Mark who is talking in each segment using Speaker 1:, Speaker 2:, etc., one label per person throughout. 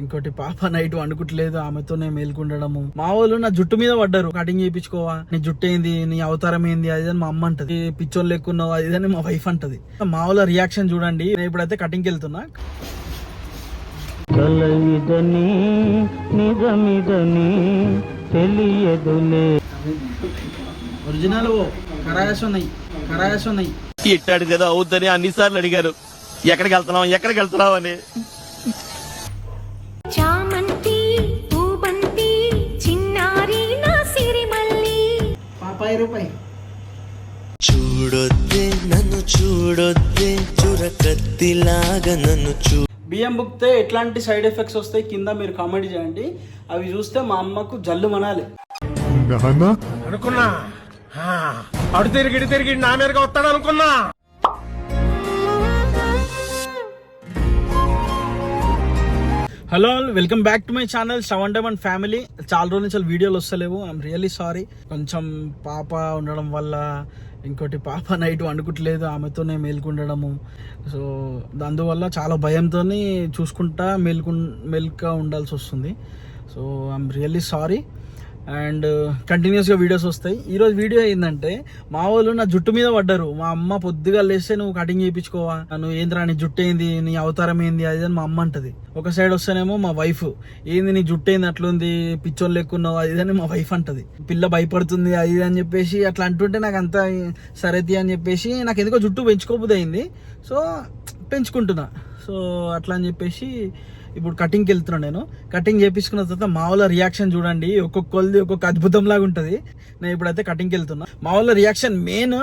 Speaker 1: ఇంకోటి పాప నైట్ వండుకుంటలేదు ఆమెతోనే మేల్కుండడము. మా వాళ్ళు నా జుట్టు మీద పడ్డారు. కటింగ్ చేయించుకోవా నీ జుట్టు ఏంది నీ అవతారం ఏంది అది అని మా అమ్మ అంటది. పిచ్చోళ్ళు లెక్కున్నావు అది అని మా వైఫ్ అంటది. మా వాళ్ళ రియాక్షన్ చూడండి నేను ఇప్పుడైతే కటింగ్కి వెళ్తున్నా.
Speaker 2: కలయిదని నిజమిదని తెలియదులే.
Speaker 1: ఒరిజినల్ కరాయస్ ఉన్నాయి కరాయస్ ఉన్నాయి
Speaker 3: ఇట్టాడు కదా అవుద్దని అన్నిసార్లు అడిగారు. ఎక్కడికి వెళ్తున్నావు ఎక్కడికి వెళ్తున్నావు అని.
Speaker 1: పాపాయి రూపాయి
Speaker 4: చూడొద్దే నన్ను చూడొద్దే చురకత్తిలాగా నన్ను చూ
Speaker 1: బియ్యం బుక్తే ఎట్లాంటి సైడ్ ఎఫెక్ట్స్ వస్తాయి? కింద మీరు కామెంట్ చేయండి. అవి చూస్తే మా అమ్మకు జల్లు మనాలి.
Speaker 5: అనుకున్నా. అడు తిరిగి తిరిగి నా మీదగా వస్తాడు అనుకున్నా
Speaker 1: hello welcome back to my channel seven Devon family చాలా రోజుల నుంచి వీడియోలు వస్తలేవు. ఐఎమ్ రియల్లీ సారీ కొంచెం పాప ఉండడం వల్ల ఇంకోటి పాప నైట్ వండుకుంటలేదు ఆమెతోనే మేల్కుండడము. సో అందువల్ల చాలా భయంతో చూసుకుంటా మేల్కు మేల్కా ఉండాల్సి వస్తుంది. So I'm really sorry and కంటిన్యూస్గా వీడియోస్ వస్తాయి. ఈరోజు వీడియో ఏంటంటే మా వాళ్ళు నా జుట్టు మీద పడ్డారు. మా అమ్మ పొద్దుగా లేస్తే నువ్వు కటింగ్ చేయించుకోవా? నువ్వు ఏంద్రా నీ జుట్టు ఏంది? నీ అవతారం ఏంది? అది అని మా అమ్మ అంటది. ఒక సైడ్ వస్తేనేమో మా వైఫ్ ఏంది నీ జుట్టు ఏంది? అట్లుంది? పిచ్చోళ్ళు ఎక్కున్నావు అది అని మా వైఫ్ అంటది. పిల్ల భయపడుతుంది అది అని చెప్పేసి అట్లా అంటుంటే నాకు అంత సరేది అని చెప్పేసి నాకు ఎందుకో జుట్టు పెంచుకోబుద్ది అయింది. సో పెంచుకుంటున్నా. సో అట్లా అని చెప్పేసి ఇప్పుడు కటింగ్కి వెళ్తున్నాను నేను. కటింగ్ చేపించుకున్న తర్వాత మా వాళ్ళ రియాక్షన్ చూడండి. ఒక్కొక్కరిది ఒక్కొక్క అద్భుతం లాగా ఉంటుంది. నేను ఇప్పుడైతే కటింగ్కి వెళ్తున్నా. మా వాళ్ళ రియాక్షన్ మెయిన్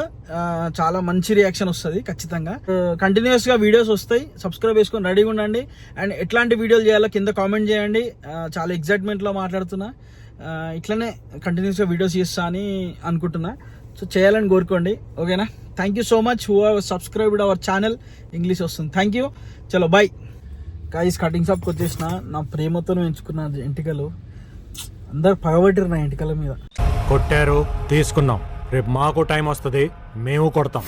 Speaker 1: చాలా మంచి రియాక్షన్ వస్తుంది ఖచ్చితంగా. Uh, కంటిన్యూస్గా వీడియోస్ వస్తాయి. సబ్స్క్రైబ్ చేసుకొని రెడీగా ఉండండి. అండ్ ఎట్లాంటి వీడియోలు చేయాలో కింద కామెంట్ చేయండి. Uh, చాలా ఎగ్జైట్మెంట్లో మాట్లాడుతున్నా. Uh, ఇట్లనే కంటిన్యూస్గా వీడియోస్ చేస్తా అని అనుకుంటున్నా. సో చేయాలని కోరుకోండి. ఓకేనా thank you so much who subscribed our channel English వస్తుంది. థ్యాంక్ యూ చలో బాయ్ గాయస్ కటింగ్ షాప్కి వచ్చేసిన నా ప్రేమతో ఎంచుకున్న ఎంటికలు. అందరు పగబట్టారు నా ఎంటికల మీద.
Speaker 5: కొట్టారు తీసుకున్నాం. రేపు మాకు టైం వస్తుంది మేము కొడతాం.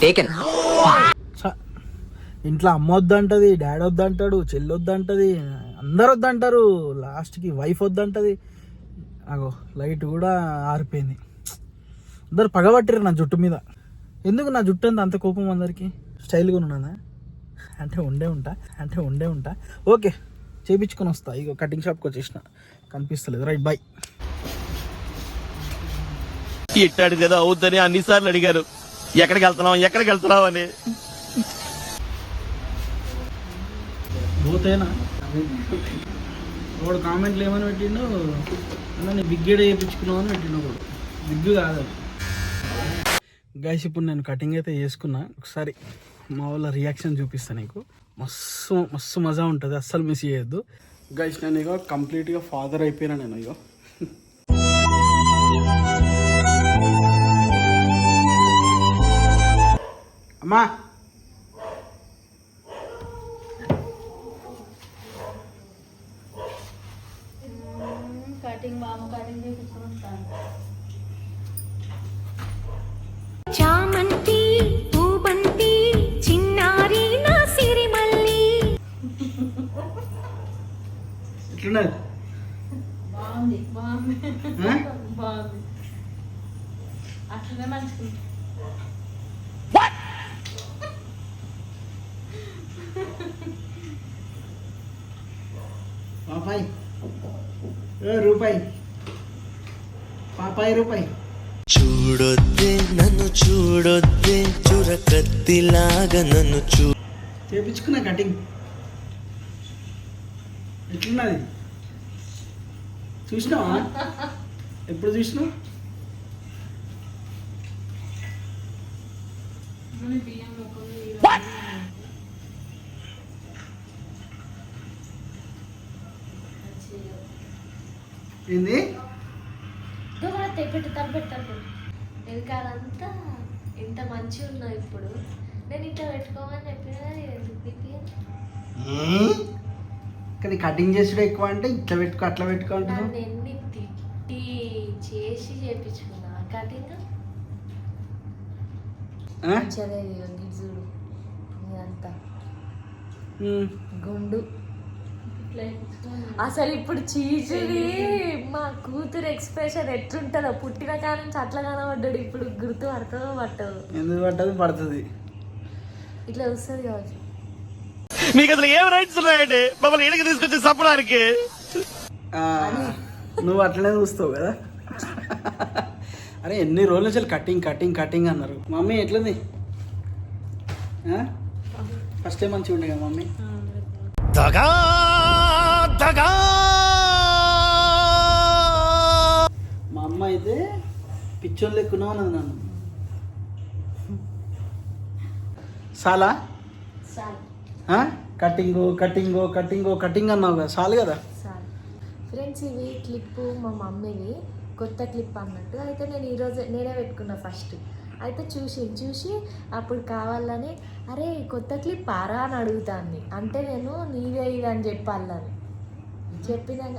Speaker 1: ఇంట్లో అమ్మ వద్దంటది డాడీ వద్దంటాడు చెల్లి వద్దంటది అందరు వద్దంటారు లాస్ట్కి వైఫ్ వద్దంటది. అగో లైట్ కూడా ఆరిపోయింది. అందరు పగబట్టారు నా జుట్టు మీద. ఎందుకు నా జుట్టు అంత అంత కోపం అందరికి? స్టైల్గా ఉన్నానా? అంటే ఉండే ఉంటా అంటే ఉండే ఉంటా. ఓకే చేపించుకొని వస్తా. ఇగో కటింగ్ షాప్కి వచ్చేసిన. కనిపిస్తలేదు. Right bye.
Speaker 3: ఇట్టాడు కదా అవుద్దని అన్నిసార్లు అడిగారు. ఎక్కడికి వెళ్తున్నావు ఎక్కడికి వెళ్తున్నావు అని.
Speaker 1: పోతేనా? వాడు కామెంట్లు ఏమని పెట్టిండు అన్న నేను బిగ్గేడ చేయించుకున్నావు అని పెట్టిండు వాడు. బిగ్గు కాదు గైస్ ఇప్పుడు నేను కటింగ్ అయితే చేసుకున్నా. ఒకసారి మా వాళ్ళ రియాక్షన్ చూపిస్తాను నీకు. మస్తు మస్తు మజా ఉంటుంది. అస్సలు మిస్ చేయొద్దు. గైస్ నేను ఇక కంప్లీట్గా ఫాదర్ అయిపోయినా నేను ఇక అమ్మా! పాపాయ్. ఏ రూపాయి? పాపాయి రూపాయి.
Speaker 4: చూడొద్దే నన్ను చూడొద్దే చురకత్తిలాగా నన్ను చూ
Speaker 1: చేపించుకున్నా కటింగ్. ఎట్లున్నది? చూసినావా? ఎప్పుడు చూసినావు?
Speaker 6: బియ్యం
Speaker 1: ఏంది?
Speaker 6: పెట్టు తప్పెట్టాను వెనకాలంతా ఇంత మంచిగా ఉన్నావు ఇప్పుడు. నేను ఇట్లా పెట్టుకోమని చెప్పిన?
Speaker 1: కానీ కటింగ్ చేసుడు ఎక్కువ అంటే ఇట్లా పెట్టుకో అట్లా పెట్టుకో అంటున్నావు?
Speaker 6: ఎన్ని తిట్టి చేసి చేపించుకున్నా? కటింగ్ గిడ్జుడు ఇదంతా.
Speaker 1: ఉమ్.
Speaker 6: గుండు. అసలు ఇప్పుడు చీచుది మా కూతురు ఎక్స్ప్రెషన్ ఎట్లుంటుందో పుట్టిన కాడ నుంచి అట్లా కనబడ్డాడు. ఇప్పుడు గుర్తు పడుతుందో పట్టదు.
Speaker 1: ఎందుకు పట్టదు? పడుతుంది.
Speaker 6: ఇట్లా వస్తుంది కావచ్చు.
Speaker 3: మీకు అసలు ఏం రైట్స్ ఉన్నాయండి? మమ్మల్ని ఇడికి తీసుకొచ్చి చప్పడానికి
Speaker 1: నువ్వు అట్లనే చూస్తావు కదా. అరే ఎన్ని రోజుల నుంచి కటింగ్ కటింగ్ కటింగ్ అన్నారు. మమ్మీ ఎట్లుంది? ఫస్ట్ టైం మంచిగా ఉండే కదా మమ్మీ?
Speaker 3: దగా దగా
Speaker 1: మా అమ్మ అయితే పిచ్చోళ్ళు ఎక్కువ అన్నది నన్ను. చాలా కటింగ్ కటింగ్ కటింగ్ కటింగ్ అన్నావు కదా చాలు కదా?
Speaker 6: ఫ్రెండ్స్ ఇవి క్లిప్ మా మమ్మీది కొత్త క్లిప్ అన్నట్టు. అయితే నేను ఈరోజు నేనే పెట్టుకున్నా ఫస్ట్. అయితే చూసి చూసి అప్పుడు కావాలని అరే కొత్త క్లిప్ ఆరా అని అడుగుతాను అంటే నేను నీవే ఇది అని చెప్పాలని. చెప్పినాక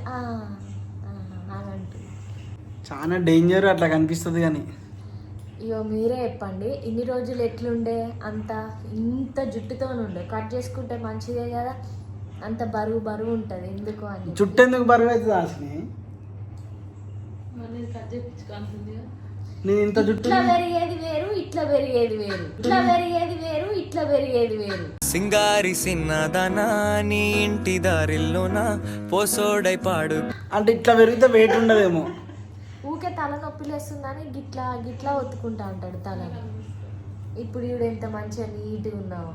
Speaker 1: చాలా డేంజర్ అట్లా కనిపిస్తుంది కానీ.
Speaker 6: ఇగో మీరే చెప్పండి ఇన్ని రోజులు ఎట్లుండే అంత ఇంత జుట్టుతో ఉండే. కట్ చేసుకుంటే మంచిదే కదా అంత బరువు బరువు ఉంటుంది. ఎందుకు అని
Speaker 1: జుట్టు ఎందుకు బరువు అవుతుంది ఆశని? నేను ఇంత జుట్టు
Speaker 6: ఇట్లా పెరిగేది వేరు ఇట్లా పెరిగేది వేరు. ఇట్లా పెరిగేది వేరు ఇట్లా పెరిగేది వేరు.
Speaker 4: సింగారి సిన్నదనా నీ ఇంటి దారిల్లోన? పోసోడై పాడు.
Speaker 1: అంటే ఇట్లా పెరిగితే వెయిట్ ఉండదేమో.
Speaker 6: ఊకే తలనొప్పి లేస్తుందని గిట్లా గిట్లా ఒత్తుకుంటా అంటాడు తలని. ఇప్పుడు ఈవిడ ఎంత మంచిగా నీట్గా ఉన్నావు.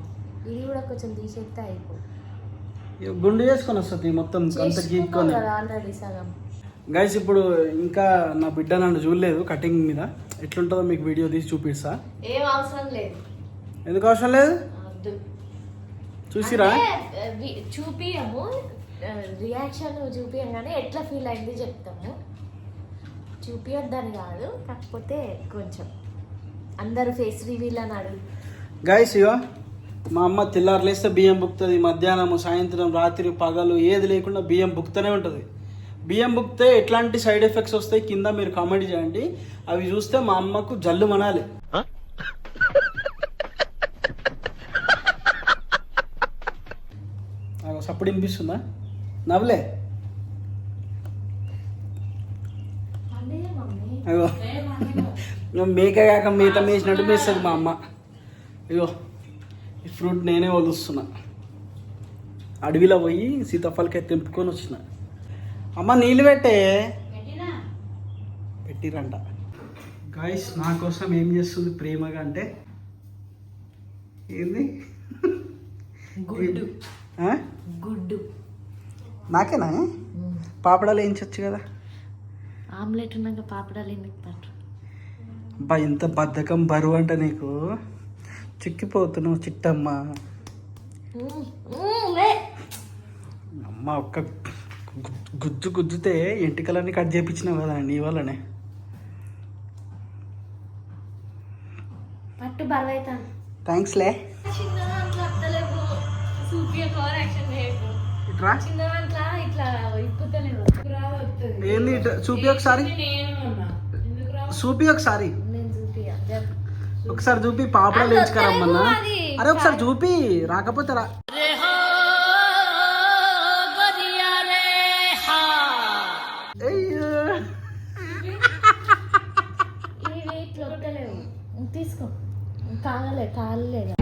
Speaker 6: ఇది కూడా కొంచెం తీసేస్తే అయిపో.
Speaker 1: గుండు చేసుకొని వస్తుంది మొత్తం అంత గీక్కొని.
Speaker 6: ఆల్రెడీ సగం.
Speaker 1: గైస్ ఇప్పుడు ఇంకా నా బిడ్డ నన్ను చూడలేదు కటింగ్ మీద. ఎట్లుంటుందో మీకు వీడియో తీసి చూపిస్తా.
Speaker 6: ఏం అవసరం లేదు.
Speaker 1: ఎందుకు అవసరం లేదు? చూసిరా?
Speaker 6: చూపియము. రియాక్షన్ చూపియంగానే ఎట్లా ఫీల్ అయింది చెప్తాము. చూపియొద్దని కాదు కాకపోతే కొంచెం అందరు ఫేస్ రివీల్ అని అడుగు.
Speaker 1: గైస్ ఇగో మా అమ్మ తెల్లారు లేస్తే బియ్యం బుక్తుంది మధ్యాహ్నం సాయంత్రం రాత్రి పగలు ఏది లేకుండా బియ్యం బుక్తూనే ఉంటుంది. బియ్యం బుక్తే ఎట్లాంటి సైడ్ ఎఫెక్ట్స్ వస్తాయి? కింద మీరు కామెంట్ చేయండి. అవి చూస్తే మా అమ్మకు జల్లు మనాలి. అగో సప్పుడు వినిపిస్తుందా? నవ్వులే. అగో మేక కాక మేత మేసినట్టు మేస్తుంది మా అమ్మ. ఇగో ఈ ఫ్రూట్ నేనే వదులుస్తున్నా. అడవిలో పోయి సీతాఫలకాయ తెంపుకొని వచ్చిన. అమ్మ నీళ్ళు పెట్టే. పెట్టిరంట. గాయస్ నా కోసం ఏం చేస్తుంది ప్రేమగా అంటే? ఏంది?
Speaker 6: గుడ్డు? గుడ్డు.
Speaker 1: నాకేనా? పాపడాలు వేయించవచ్చు కదా.
Speaker 6: ఆమ్లెట్ ఉన్నాక పాపడాలు ఎందుకు పట్టు
Speaker 1: అబ్బా ఎంత బద్ధకం బరువు అంట నీకు. చిక్కిపోతున్నావు చిట్టమ్మ. అమ్మ ఒక్క గుజ్జు గుజ్జుతే ఎంటికలన్నీ కట్ చేయించినావు కదా నీ వల్లనే.
Speaker 6: పట్టు బరువు అవుతాను
Speaker 1: థ్యాంక్స్లే ఏంది ఇటు? చూపి ఒకసారి. చూపి ఒకసారి. ఒకసారి చూపి పాపడాలు వేయించుకరమ్మన్నా
Speaker 6: అది.
Speaker 1: అరే ఒకసారి చూపి రాకపోతే రా. తీసుకో. కాగలే కాగలేదు?